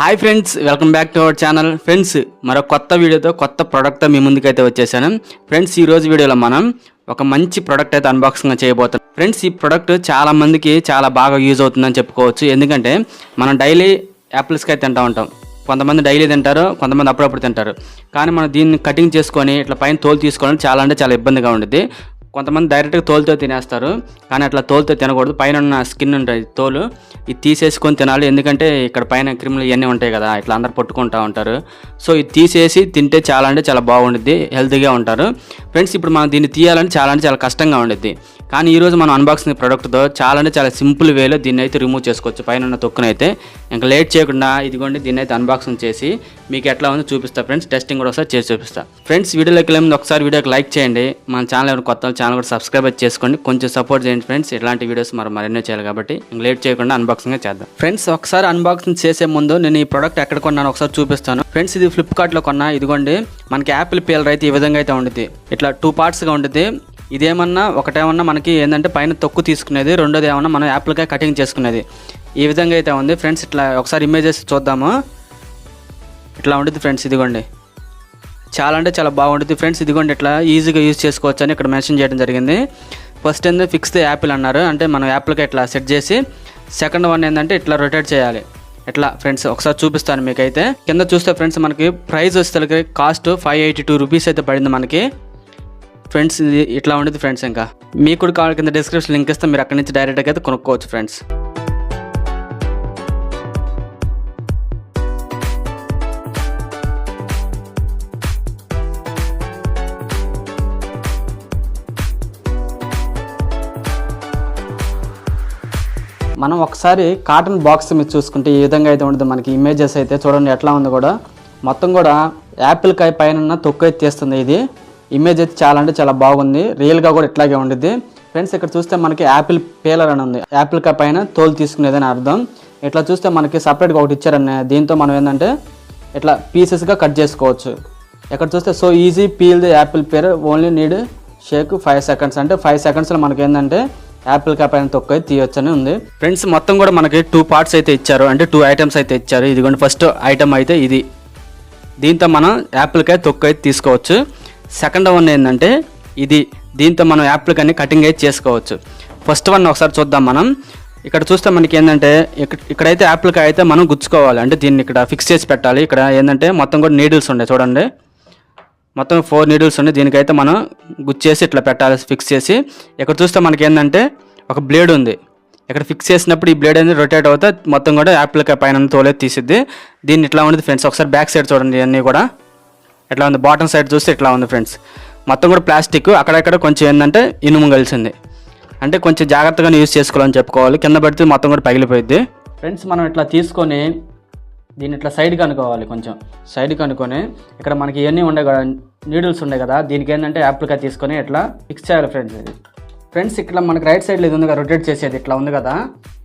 Hi friends welcome back to our channel friends మరో కొత్త వీడియోతో కొత్త ప్రోడక్ట్తో మీ ముందుకైతే వచ్చేసాను. ఫ్రెండ్స్ ఈ రోజు వీడియోలో మనం ఒక మంచి ప్రోడక్ట్ అయితే అన్బాక్సింగ్ చేయబోతున్నాం. ఫ్రెండ్స్ ఈ ప్రోడక్ట్ చాలా మందికి చాలా బాగా యూజ్ అవుతుందని చెప్పుకోవచ్చు. ఎందుకంటే మనం డైలీ యాపిల్స్కి అయితే తింటూ ఉంటాం. కొంతమంది డైలీ తింటారు కొంతమంది అప్పుడప్పుడు తింటారు. కానీ మనం దీన్ని కటింగ్ చేసుకొని ఇట్లా పైన తోలు తీసుకోవడం చాలా అంటే చాలా ఇబ్బందిగా ఉంటుంది కొంతమంది డైరెక్ట్గా తోలుతో తినేస్తారు. కానీ అట్లా తోలుతో తినకూడదు. పైన ఉన్న స్కిన్ ఉంటుంది తోలు. ఇది తీసేసుకొని తినాలి. ఎందుకంటే ఇక్కడ పైన క్రిములు ఇవన్నీ ఉంటాయి కదా. ఇట్లా అందరు పట్టుకుంటూ ఉంటారు. సో ఇది తీసేసి తింటే చాలా అంటే చాలా బాగుంటుంది హెల్తీగా ఉంటారు. ఫ్రెండ్స్ ఇప్పుడు మనం దీన్ని తీయాలంటే చాలా అంటే చాలా కష్టంగా ఉండేది కానీ ఈరోజు మనం అన్బాక్సింగ్ ప్రోడక్ట్తో చాలా అంటే చాలా సింపుల్ వేలో దీన్ని అయితే రిమూవ్ చేసుకోవచ్చు. పైన ఉన్న తొక్కునైతే. ఇంకా లేట్ చేయకుండా ఇదిగోండి దీన్ని అయితే అన్బాక్సింగ్ చేసి మీకు ఎట్లా ఉందో చూపిస్తా ఫ్రెండ్స్ టెస్టింగ్ కూడా ఒకసారి చేసి చూపిస్తా. ఫ్రెండ్స్ వీడియోలోకి వెళ్ళి ఒకసారి వీడియోకి లైక్ చేయండి. మన ఛానల్ ఎవరు కొత్త ఛానల్ కూడా సబ్స్క్రైబ్ చేసుకోండి. కొంచెం సపోర్ట్ చేయండి ఫ్రెండ్స్ ఇలాంటి వీడియోస్ మరి మరెన్నో చేయాలి కాబట్టి ఇంక లేట్ చేయకుండా అన్బాక్సింగ్ చేద్దాం. ఫ్రెండ్స్ ఒకసారి అన్బాక్సింగ్ చేసే ముందు నేను ఈ ప్రోడక్ట్ ఎక్కడ కొన్నాను ఒకసారి చూపిస్తాను. ఫ్రెండ్స్ ఇది ఫ్లిప్కార్ట్లో కొన్నా. ఇదిగోండి మనకి యాపిల్ పీలర్ అయితే ఈ విధంగా అయితే ఉండేది ఇట్లా టూ పార్ట్స్గా ఉంటుంది ఇదేమన్నా ఒకటేమన్నా మనకి ఏంటంటే పైన తొక్కు తీసుకునేది రెండోది ఏమన్నా మనం యాప్లకే కటింగ్ చేసుకునేది. ఈ విధంగా అయితే ఉంది. ఫ్రెండ్స్ ఇట్లా ఒకసారి ఇమేజెస్ చూద్దాము. ఇట్లా ఉంటుంది ఫ్రెండ్స్ ఇదిగోండి. చాలా అంటే చాలా బాగుంటుంది ఫ్రెండ్స్ ఇదిగోండి ఇట్లా ఈజీగా యూజ్ చేసుకోవచ్చు అని ఇక్కడ మెన్షన్ చేయడం జరిగింది. ఫస్ట్ ఏంది ఫిక్స్ ది యాపిల్ అన్నారు. అంటే మనం యాప్లకే ఇట్లా సెట్ చేసి సెకండ్ వన్ ఏంటంటే ఇట్లా రొటేట్ చేయాలి. ఇట్లా ఫ్రెండ్స్ ఒకసారి చూపిస్తాను మీకైతే. కింద చూస్తే ఫ్రెండ్స్ మనకి ప్రైస్ వచ్చేసరికి cost five eighty two rupees అయితే పడింది మనకి. ఫ్రెండ్స్ ఇది ఇట్లా ఉండేది ఫ్రెండ్స్ ఇంకా. మీకు కూడా కావాలి కింద డిస్క్రిప్షన్ లింక్ ఇస్తే మీరు అక్కడి నుంచి డైరెక్ట్గా అయితే కొనుక్కోవచ్చు ఫ్రెండ్స్. మనం ఒకసారి కాటన్ బాక్స్ మీద చూసుకుంటే ఈ విధంగా అయితే ఉంటుంది మనకి ఇమేజెస్ అయితే చూడండి ఎట్లా ఉంది కూడా. మొత్తం కూడా యాపిల్ కాయ పైన తొక్కు అయితే తీస్తుంది ఇది. ఇమేజ్ అయితే చాలా అంటే చాలా బాగుంది. రియల్గా కూడా ఇట్లాగే ఉండిద్ది. ఫ్రెండ్స్ ఇక్కడ చూస్తే మనకి యాపిల్ పేలర్ అని ఉంది. యాపిల్ కప్ పైన తోలు తీసుకునేదని అర్థం. ఇట్లా చూస్తే మనకి సపరేట్గా ఒకటి ఇచ్చారని దీంతో మనం ఏంటంటే ఇట్లా పీసెస్గా కట్ చేసుకోవచ్చు. ఇక్కడ చూస్తే so easy peel the apple pear only need shake five seconds అంటే ఫైవ్ సెకండ్స్లో మనకి ఏంటంటే యాపిల్ కాప్ అయిన తొక్క తీయొచ్చని ఉంది. ఫ్రెండ్స్ మొత్తం కూడా మనకి టూ పార్ట్స్ అయితే ఇచ్చారు. అంటే టూ ఐటమ్స్ అయితే ఇచ్చారు. ఇదిగోండి ఫస్ట్ ఐటమ్ అయితే ఇది. దీంతో మనం యాపిల్కాయ తొక్క అయితే తీసుకోవచ్చు. సెకండ్ వన్ ఏంటంటే ఇది దీంతో మనం యాపిల్ కాయని కటింగ్ అయితే చేసుకోవచ్చు. ఫస్ట్ వన్ ఒకసారి చూద్దాం మనం. ఇక్కడ చూస్తే మనకి ఏంటంటే ఇక్కడ ఇక్కడైతే యాప్లకి అయితే మనం గుచ్చుకోవాలి. అంటే దీన్ని ఇక్కడ ఫిక్స్ చేసి పెట్టాలి. ఇక్కడ ఏంటంటే మొత్తం కూడా నీడిల్స్ ఉన్నాయి చూడండి. మొత్తం ఫోర్ నీడిల్స్ ఉన్నాయి దీనికైతే మనం గుచ్చేసి ఇట్లా పెట్టాలి ఫిక్స్ చేసి. ఇక్కడ చూస్తే మనకి ఏంటంటే ఒక బ్లేడ్ ఉంది. ఇక్కడ ఫిక్స్ చేసినప్పుడు ఈ బ్లేడ్ అనేది రొటేట్ అవుతే మొత్తం కూడా యాప్లకి పైన తోలే తీసిద్ది. దీన్ని ఇట్లా ఉంది ఫ్రెండ్స్. ఒకసారి బ్యాక్ సైడ్ చూడండి ఇవన్నీ కూడా. ఇట్లా ఉంది? బాటమ్ సైడ్ చూస్తే ఇట్లా ఉంది ఫ్రెండ్స్ మొత్తం కూడా ప్లాస్టిక్ అక్కడక్కడ కొంచెం ఏంటంటే ఇనుము కలిసింది. అంటే కొంచెం జాగ్రత్తగా యూస్ చేసుకోవాలని చెప్పుకోవాలి. కింద పడితే మొత్తం కూడా పగిలిపోయింది ఫ్రెండ్స్ మనం ఇట్లా తీసుకొని దీన్ని ఇట్లా సైడ్ కనుక్కోవాలి కొంచెం. సైడ్ కనుక్కొని ఇక్కడ మనకి ఇవన్నీ ఉండే కదా నీడిల్స్ ఉండే కదా దీనికి ఏంటంటే యాప్లుగా తీసుకొని ఇట్లా ఫిక్స్ చేయాలి ఫ్రెండ్స్ ఇది. ఫ్రెండ్స్ ఇక్కడ మనకి రైట్ సైడ్లో ఇది ఉంది కదా రొటేట్ చేసేది. ఇట్లా ఉంది కదా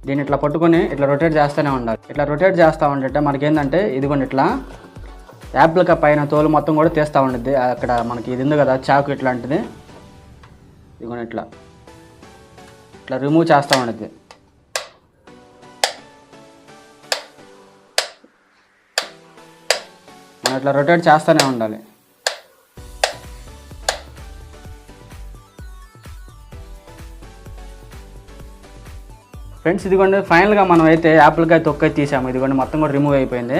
దీన్ని ఇట్లా పట్టుకొని ఇట్లా రొటేట్ చేస్తూనే ఉండాలి. ఇట్లా రొటేట్ చేస్తూ ఉంటే మనకి ఏంటంటే ఇదిగోండి ఇట్లా యాప్లక పైన తోలు మొత్తం కూడా తీస్తూ ఉండిద్ది. అక్కడ మనకి ఇది ఉంది కదా చాకు ఇట్లాంటిది ఇదిగోండి ఇట్లా. ఇట్లా రిమూవ్ చేస్తూ ఉండిద్ది. మనం ఇట్లా రొటేట్ చేస్తూనే ఉండాలి. ఫ్రెండ్స్ ఇదిగోండి ఫైనల్గా మనం అయితే యాపిల్కాయ తొక్క తీసాము. ఇదిగోండి మొత్తం కూడా రిమూవ్ అయిపోయింది.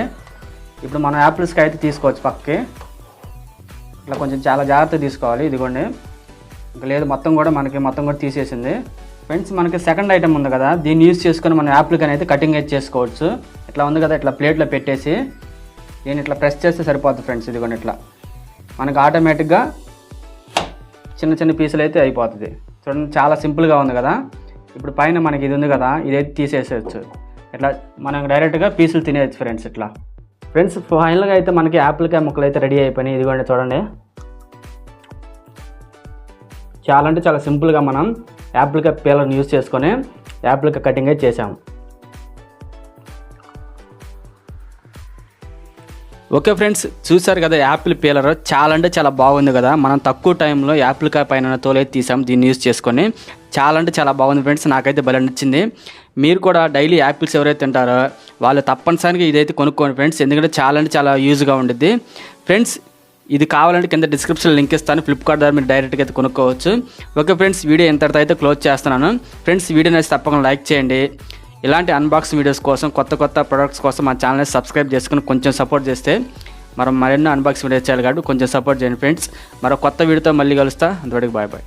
ఇప్పుడు మనం యాపిల్స్కి అయితే తీసుకోవచ్చు పక్కకి ఇట్లా కొంచెం చాలా జాగ్రత్త తీసుకోవాలి ఇదిగోండి. ఇంకా లేదు మొత్తం కూడా మనకి మొత్తం కూడా తీసేసింది. ఫ్రెండ్స్ మనకి సెకండ్ ఐటమ్ ఉంది కదా దీన్ని యూజ్ చేసుకొని మనం యాప్లకి అయితే కటింగ్ అయితే చేసుకోవచ్చు. ఇట్లా ఉంది కదా ఇట్లా ప్లేట్లో పెట్టేసి దీన్ని ఇట్లా ప్రెస్ చేస్తే సరిపోతుంది ఫ్రెండ్స్ ఇదిగోండి ఇట్లా. మనకు ఆటోమేటిక్గా చిన్న చిన్న పీసులు అయితే అయిపోతుంది. చూడండి చాలా సింపుల్గా ఉంది కదా. ఇప్పుడు పైన మనకి ఇది ఉంది కదా ఇదైతే తీసేసేయచ్చు. ఇట్లా మనం డైరెక్ట్గా పీసులు తినేయచ్చు ఫ్రెండ్స్ ఇట్లా. ఫ్రెండ్స్ ఫైనల్గా అయితే మనకి యాపిల్కాయ ముక్కలు అయితే రెడీ అయిపోయినాయి. ఇదిగోండి చూడండి. చాలా అంటే చాలా సింపుల్గా మనం యాపిల్కాయ పీలర్ని యూస్ చేసుకొని యాపిల్కాయ కటింగ్ అయితే చేసాము ఓకే ఫ్రెండ్స్ చూసారు కదా యాపిల్ పీలర్? చాలా అంటే చాలా బాగుంది కదా. మనం తక్కువ టైంలో యాపిల్ కాయ పైన తోలే తీసాం దీన్ని యూస్ చేసుకొని. చాలా అంటే చాలా బాగుంది ఫ్రెండ్స్ నాకైతే భలే నచ్చింది. మీరు కూడా డైలీ యాపిల్స్ ఎవరైతే తింటారో వాళ్ళు తప్పనిసరిగా ఇదైతే కొనుక్కోండి ఫ్రెండ్స్ ఎందుకంటే చాలా అంటే చాలా యూజ్గా ఉండిద్ది. ఫ్రెండ్స్ ఇది కావాలంటే కింద డిస్క్రిప్షన్ లింక్ ఇస్తాను ఫ్లిప్కార్ట్ ద్వారా మీరు డైరెక్ట్గా అయితే కొనుక్కోవచ్చు. ఓకే ఫ్రెండ్స్ వీడియో ఇంతటితో అయితే క్లోజ్ చేస్తున్నాను. ఫ్రెండ్స్ వీడియో నచ్చి తప్పకుండా లైక్ చేయండి. ఇలాంటి అన్బాక్సింగ్ వీడియోస్ కోసం కొత్త కొత్త ప్రొడక్ట్స్ కోసం మా ఛానల్ని సబ్స్క్రైబ్ చేసుకుని కొంచెం సపోర్ట్ చేస్తే మనం మరెన్నో అన్బాక్సింగ్ వీడియోస్ చేయాలి కాబట్టి కొంచెం సపోర్ట్ చేయండి ఫ్రెండ్స్ మరో కొత్త వీడియోతో మళ్ళీ కలుస్తా. అంతవరకు బాయ్ బాయ్